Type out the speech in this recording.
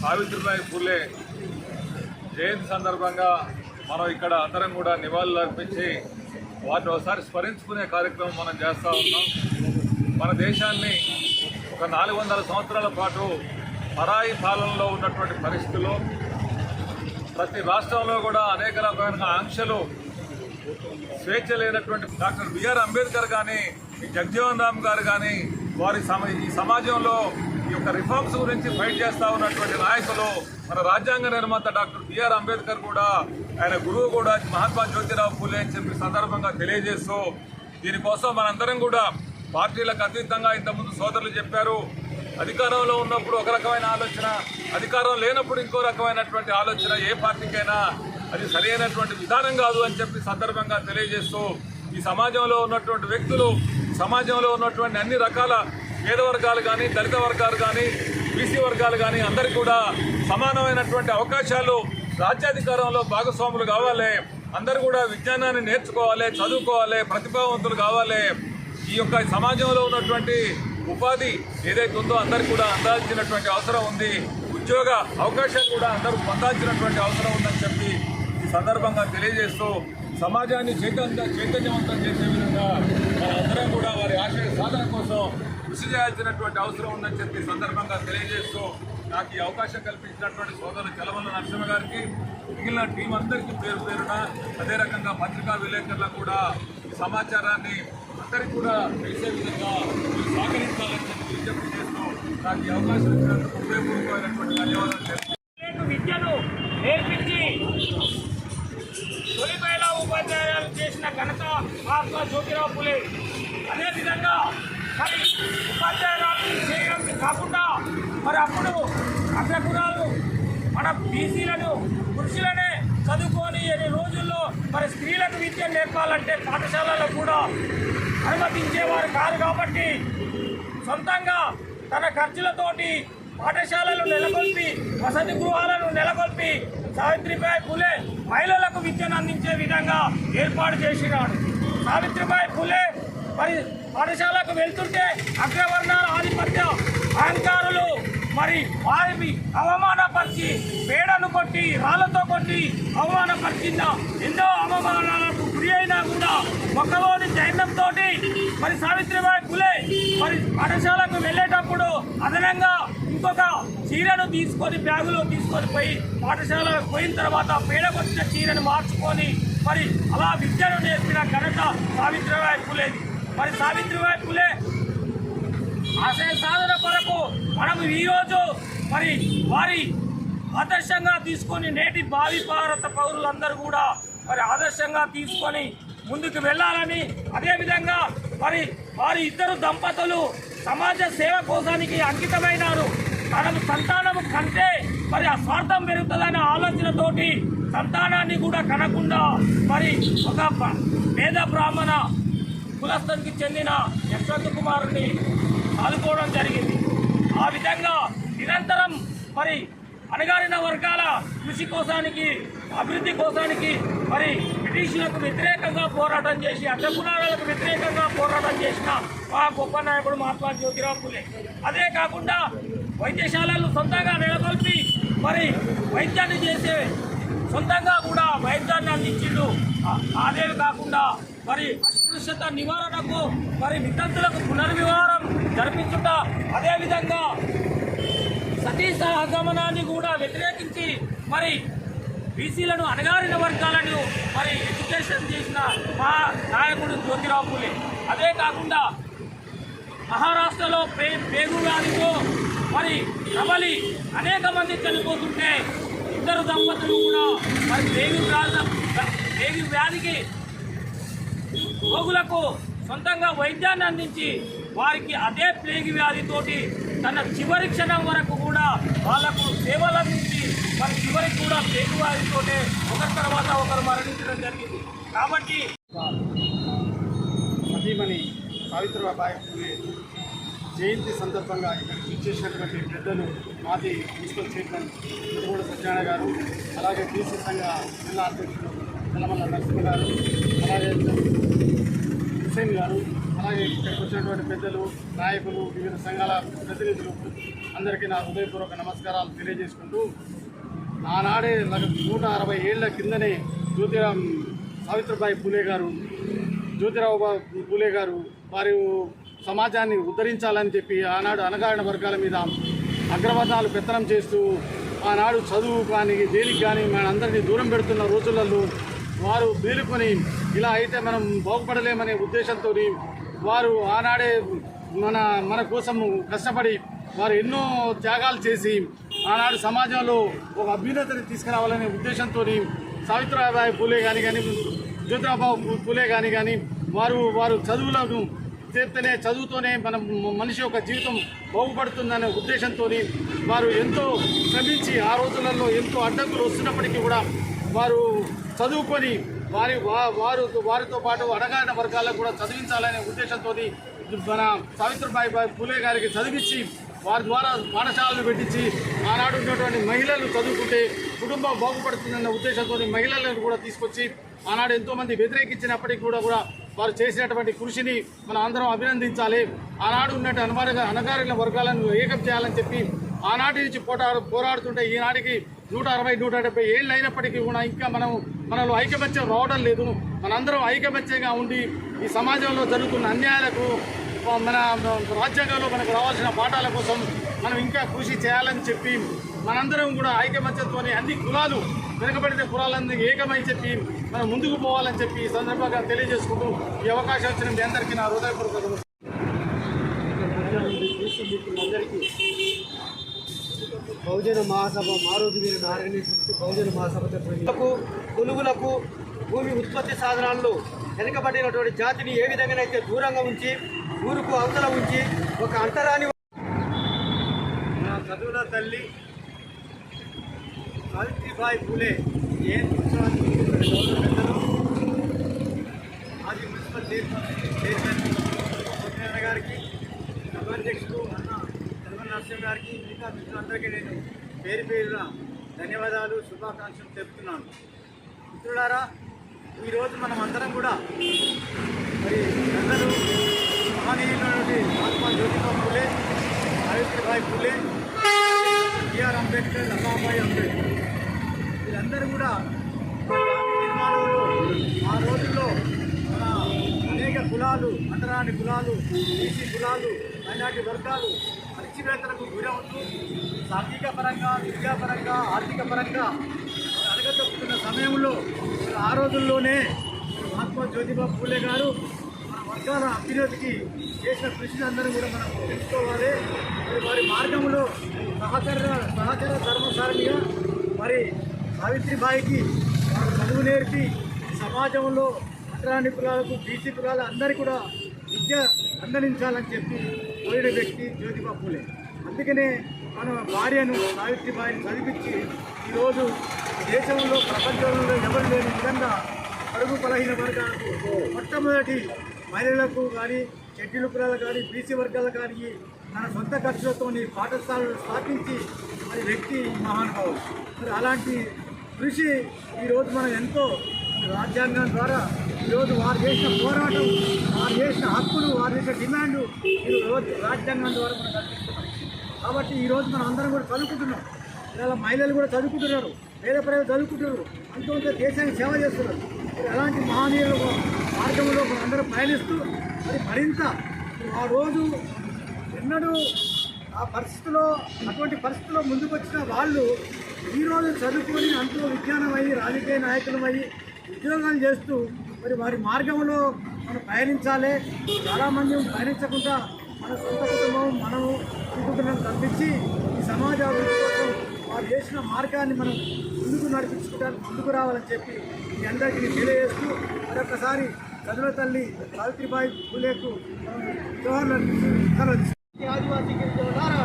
సావిత్రిబాయి పూలే జయంతి సందర్భంగా మనం ఇక్కడ అందరం కూడా నివాళులు అర్పించి వాటిని ఒకసారి స్మరించుకునే కార్యక్రమం మనం చేస్తూ ఉన్నాం. మన దేశాన్ని ఒక నాలుగు వందల సంవత్సరాల పాటు పరాయి పాలనలో ఉన్నటువంటి పరిస్థితుల్లో ప్రతి రాష్ట్రంలో కూడా అనేక రకమైన ఆంక్షలు స్వేచ్ఛ లేనటువంటి డాక్టర్ బిఆర్ అంబేద్కర్ కానీ జగజీవన్ రామ్ గారు కానీ వారి సమ ఈ సమాజంలో ఈ యొక్క రిఫార్మ్స్ గురించి ఫైట్ చేస్తా ఉన్నటువంటి నాయకులు మన రాజ్యాంగ నిర్మాత డాక్టర్ బిఆర్ అంబేద్కర్ కూడా ఆయన గురువు కూడా మహాత్మా జ్యోతిరావు పూలే అని చెప్పి సందర్భంగా తెలియజేస్తూ దీనికోసం మనందరం కూడా పార్టీలకు అతీతంగా ఇంతకుముందు సోదరులు చెప్పారు. అధికారంలో ఉన్నప్పుడు ఒక రకమైన ఆలోచన అధికారం లేనప్పుడు ఇంకో రకమైనటువంటి ఆలోచన ఏ పార్టీకైనా అది సరైనటువంటి విధానం కాదు అని చెప్పి సందర్భంగా తెలియజేస్తూ ఈ సమాజంలో ఉన్నటువంటి వ్యక్తులు సమాజంలో ఉన్నటువంటి అన్ని రకాల పేద వర్గాలు కానీ దళిత వర్గాలు కానీ బీసీ వర్గాలు కానీ అందరికీ కూడా సమానమైనటువంటి అవకాశాలు రాజ్యాధికారంలో భాగస్వాములు కావాలి. అందరూ కూడా విజ్ఞానాన్ని నేర్చుకోవాలి చదువుకోవాలి ప్రతిభావంతులు కావాలి. ఈ యొక్క సమాజంలో ఉన్నటువంటి ఉపాధి ఏదైతే ఉందో అందరికి కూడా అందాల్సినటువంటి అవసరం ఉంది. ఉద్యోగ అవకాశాలు కూడా అందరూ పొందాల్సినటువంటి అవసరం ఉందని చెప్పి ఈ సందర్భంగా తెలియజేస్తూ సమాజాన్ని చైతన్య చైతన్యవంతం చేసే విధంగా మనందరం కూడా వారి ఆశయ సాధన కోసం కృషి చేయాల్సినటువంటి అవసరం ఉందని చెప్పి సందర్భంగా తెలియజేస్తూ నాకు ఈ అవకాశం కల్పించినటువంటి సోదరు చలవల్ల నరసింహ గారికి మిగిలిన టీం అందరికీ పేరు పేరున అదే రకంగా పత్రికా విలేకరులకు కూడా సమాచారాన్ని అందరికీ కూడా తెలిసే విధంగా సహకరించాలని చెప్పి విజ్ఞప్తి చేస్తూ నాకు ఈ అవకాశం ఇచ్చినందుకు హృదయపూర్వకమైనటువంటి ధన్యవాదాలు తెలుపుతున్నాను. విద్యను నేర్పించి తొలి ఉపాధ్యాయులు చేసిన ఘనత మహాత్మా జ్యోతిరావు పులే అదేవిధంగా కానీ ఉపాధ్యాయురాలు చేయడం కాకుండా మరి అప్పుడు అగ్రకురాలు మన బీసీలను పురుషులనే చదువుకొని ఈ రోజుల్లో మరి స్త్రీలకు విద్య నేర్పాలంటే పాఠశాలలో కూడా అనుమతించేవారు కాదు కాబట్టి సొంతంగా తన ఖర్చులతోటి పాఠశాలలు నెలకొల్పి వసతి గృహాలను నెలకొల్పి సావిత్రిబాయి పులే మహిళలకు విద్యను అందించే విధంగా ఏర్పాటు చేసినాడు. సావిత్రిబాయి పులే మరి పాఠశాలకు వెళ్తుంటే అగ్రవర్ణాల ఆధిపత్య అహంకారులు మరి వారిని అవమానపరిచి పేడను కొట్టి రాళ్ళతో కొట్టి అవమానపరిచిన ఎన్నో అవమానాలకు గురి అయినా కూడా మొక్కలోని ధైర్యంతో మరి సావిత్రిబాయి పులే మరి పాఠశాలకు వెళ్ళేటప్పుడు అదనంగా ఇంకొక చీరను తీసుకొని బ్యాగులో తీసుకొని పోయి పాఠశాలకు పోయిన తర్వాత పేడకొచ్చిన చీరను మార్చుకొని మరి అలా విద్యను నేర్పిన ఘనత సావిత్రిబాయి పులేది మరి సావిత్రిబాయి పులే ఆశయ సాధన కొరకు మనం ఈరోజు మరి వారి ఆదర్శంగా తీసుకొని నేటి భావి భారత పౌరులందరూ కూడా మరి ఆదర్శంగా తీసుకొని ముందుకు వెళ్ళాలని అదేవిధంగా మరి వారి ఇద్దరు దంపతులు సమాజ సేవ కోసానికి అంకితమైనారు. తనకు సంతానము కంటే మరి ఆ స్వార్థం పెరుగుతుందనే ఆలోచనతోటి సంతానాన్ని కూడా కనకుండా మరి ఒక పేద బ్రాహ్మణ కులస్థానికి చెందిన యశ్వంత్ కుమారుని ఆదుకోవడం జరిగింది. ఆ విధంగా నిరంతరం మరి అణగారిన వర్గాల కృషి కోసానికి అభివృద్ధి కోసానికి మరి బ్రిటిషులకు వ్యతిరేకంగా పోరాటం చేసి అడ్డపునాలకు వ్యతిరేకంగా పోరాటం చేసిన మా గొప్ప నాయకుడు మహాత్మా జ్యోతిరావు పులే అదే కాకుండా వైద్యశాలలు సొంతంగా నెలకొల్పి మరి వైద్యాన్ని చేసే సొంతంగా కూడా వైద్యాన్ని అందించిండు. అదే కాకుండా మరి అస్పృశ్యత నివారణకు మరి విద్యార్థులకు పునర్వివాహం జరిపించుట. అదేవిధంగా సతీ సహగమనాన్ని కూడా వ్యతిరేకించి మరి బీసీలను అణగారిన వర్గాలను మరి ఎడ్యుకేషన్ చేసిన మా నాయకుడు జ్యోతిరావు పూలే. అదే కాకుండా మహారాష్ట్రలో పే పేగు వ్యాధితో మరి ప్రబలి అనేక మంది చనిపోతుంటే ఇద్దరు దంపతులు కూడా మరి పేగు వ్యాధి పేగు వ్యాధికి రోగులకు సొంతంగా వైద్యాన్ని అందించి వారికి అదే ప్లేగు వ్యాధితోటి తన చివరి క్షణం వరకు కూడా వాళ్ళకు సేవలు అందించి వారి చివరికి కూడా ప్లేగు వ్యాధితోటే ఒకరి తర్వాత ఒకరు మరణించడం జరిగింది. కాబట్టి సతీమణి సావిత్రిబాయి పూలే జయంతి సందర్భంగా ఇక్కడ ఇచ్చేసినటువంటి పెద్దలు మాజీ మున్సిపల్ చైర్మన్ ముదుగూడ సత్యనారాయణ గారు అలాగే బీసీ సంఘ జిల్లా అధ్యక్షుడు తెలమల్ల నరసింహ గారు అలాగే హుస్సేన్ గారు అలాగే ఇక్కడికి వచ్చినటువంటి పెద్దలు నాయకులు వివిధ సంఘాల ప్రతినిధులు అందరికీ నా హృదయపూర్వక నమస్కారాలు తెలియజేసుకుంటూ ఆనాడే నూట అరవై ఏళ్ళ కిందనే జ్యోతిరామ్ సావిత్రిబాయి పూలే గారు జ్యోతిరావు పూలే గారు వారు సమాజాన్ని ఉద్ధరించాలని చెప్పి ఆనాడు అనగారిన వర్గాల మీద అగ్రవర్ణాలు పెత్తనం చేస్తూ ఆనాడు చదువు కానీ దేనికి కానీ మనందరినీ దూరం పెడుతున్న రోజులలో వారు బీలుకొని ఇలా అయితే మనం బాగుపడలేమనే ఉద్దేశంతో వారు ఆనాడే మన మన కోసము కష్టపడి వారు ఎన్నో త్యాగాలు చేసి ఆనాడు సమాజంలో ఒక అభ్యున్నతని తీసుకురావాలనే ఉద్దేశంతో సావిత్రిబాయి పూలే కానీ కానీ జ్యోతిరాబాబు పూలే కానీ కానీ వారు వారు చదువులను చేస్తేనే చదువుతోనే మనం మనిషి యొక్క జీవితం బాగుపడుతుందనే ఉద్దేశంతో వారు ఎంతో శ్రమించి ఆ రోజులలో ఎంతో అడ్డంకులు వస్తున్నప్పటికీ కూడా వారు చదువుకొని వారి వారు వారితో పాటు అణగారిన వర్గాలకు కూడా చదివించాలనే ఉద్దేశంతో మన సావిత్రిబాయి పూలే గారికి చదివించి వారి ద్వారా పాఠశాలలు పెట్టించి ఆనాడు ఉన్నటువంటి మహిళలు చదువుకుంటే కుటుంబం బాగుపడుతుందన్న ఉద్దేశంతో మహిళలను కూడా తీసుకొచ్చి ఆనాడు ఎంతోమంది వ్యతిరేకించినప్పటికీ కూడా కూడా వారు చేసినటువంటి కృషిని మనం అందరం అభినందించాలి. ఆనాడు ఉన్నట్టు అనగారిన అనగారిన వర్గాలను ఏకం చేయాలని చెప్పి ఆనాటి నుంచి పోటాడు పోరాడుతుంటే ఈనాటికి నూట అరవై నూట డెబ్బై ఏళ్ళు అయినప్పటికీ కూడా ఇంకా మనం మనలో ఐకమత్యం రావడం లేదు. మనందరం ఐకమత్యంగా ఉండి ఈ సమాజంలో జరుగుతున్న అన్యాయాలకు మన రాజ్యాంగంలో మనకు రావాల్సిన పాఠాల కోసం మనం ఇంకా కృషి చేయాలని చెప్పి మనందరం కూడా ఐకమత్యంతో అన్ని కులాలు వెనుకబడిన కులాలన్నీ ఏకమై చెప్పి మనం ముందుకు పోవాలని చెప్పి ఈ సందర్భంగా తెలియజేసుకుంటూ ఈ అవకాశం వచ్చిన మీ అందరికీ నా హృదయపూర్వక అందరికీ బహుజన మహాసభ మారోజు వీరిని ఆర్గనైజేషన్ బహుజన మహాసభ తరఫున కొనుగులకు భూమి ఉత్పత్తి సాధనాల్లో వెనుకబడినటువంటి జాతిని ఏ విధంగానైతే దూరంగా ఉంచి ఊరుకు అవతల ఉంచి ఒక అంటరాని నా చదువుల తల్లి సావిత్రిబాయి పూలే ఏ ఉత్సవానికి పెద్దలు మాజీ మున్సిపల్ చైర్మన్ చైర్మన్ సత్యనారాయణ గారికి సభాధ్యక్షుడు అన్న చల్వన్ గారికి మిగతా మిత్రులందరికీ నేను పేరు పేరున ధన్యవాదాలు శుభాకాంక్షలు తెలుపుతున్నాను. మిత్రులారా ఈరోజు మనం అందరం కూడా మరి అందరూ మహనీయులైనటువంటి మహాత్మా జ్యోతిబా పూలే సావిత్రిబాయి పూలే బిఆర్ అంబేద్కర్ అమ్మాబాయి అంబేద్కర్. వీళ్ళందరూ కూడా నిర్మాణంలో ఆ రోజుల్లో మన అనేక కులాలు అంటరాని కులాలు బీసీ కులాలు మైనార్టీ వర్గాలు అణచివేతలకు గురవుతూ సాంఘిక పరంగా విద్యాపరంగా ఆర్థిక పరంగా అడగదొక్కుతున్న సమయంలో ఆ రోజుల్లోనే మహాత్మా జ్యోతిబా పూలే గారు మన వర్గాల అభ్యున్నతికి చేసిన కృషిని అందరూ కూడా మనం తెలుసుకోవాలి. మరి వారి మార్గంలో సహచర సహచర ధర్మసారిగా మరి సావిత్రిబాయికి చదువు నేర్పి సమాజంలో అగ్రాని కులాలకు బీసీ కులాలు అందరికీ కూడా విద్య అందించాలని చెప్పి కోరిన వ్యక్తి జ్యోతిబా పూలే. అందుకనే మన భార్యను సావిత్రిబాయిని చదివించి ఈరోజు దేశంలో ప్రపంచంలో ఎవరు లేని విధంగా పరుగు బలహీన వర్గాలకు మొట్టమొదటి మహిళలకు కానీ షెడ్యూల్ కులాలకు కానీ బీసీ వర్గాలకు కానీ మన సొంత ఖర్చులతోని పాఠశాలను స్థాపించి మరి వ్యక్తి మహానుభావుడు. మరి అలాంటి కృషి ఈరోజు మనం ఎంతో రాజ్యాంగం ద్వారా ఈరోజు వారు చేసిన పోరాటం వారు చేసిన వారు చేసిన డిమాండ్ ఈరోజు రాజ్యాంగం ద్వారా మనం కల్పిస్తున్నాం కాబట్టి ఈరోజు మనం అందరం కూడా చదువుకుంటున్నాం. ఇలా మహిళలు కూడా చదువుకుంటున్నారు. పేద ప్రజలు చదువుకుంటున్నారు. అంత దేశానికి సేవ చేస్తున్నారు. అలాంటి మహనీయుల మార్గంలో మనం అందరం పయనిస్తూ మరి మరింత ఆ రోజు ఎన్నడూ ఆ పరిస్థితిలో అటువంటి పరిస్థితిలో ముందుకు వచ్చిన వాళ్ళు ఈరోజు చదువుకొని అంతో విజ్ఞానమై రాజకీయ నాయకులమై ఉద్యోగాలు చేస్తూ మరి వారి మార్గంలో మనం పయనించాలి. చాలామంది పయనించకుండా మన సొంత కుటుంబం మనము కుటుంబం తప్పించి ఈ సమాజ కోసం వారు చేసిన మార్గాన్ని మనం ముందుకు నడిపించుకోవడానికి ముందుకు రావాలని చెప్పి మీ అందరికీ నేను తెలియజేస్తూ మరొకసారి చదువుల తల్లి సావిత్రిబాయి పూలేకు జవహర్లాల్ ఆదివాసీ గిరిజనులారా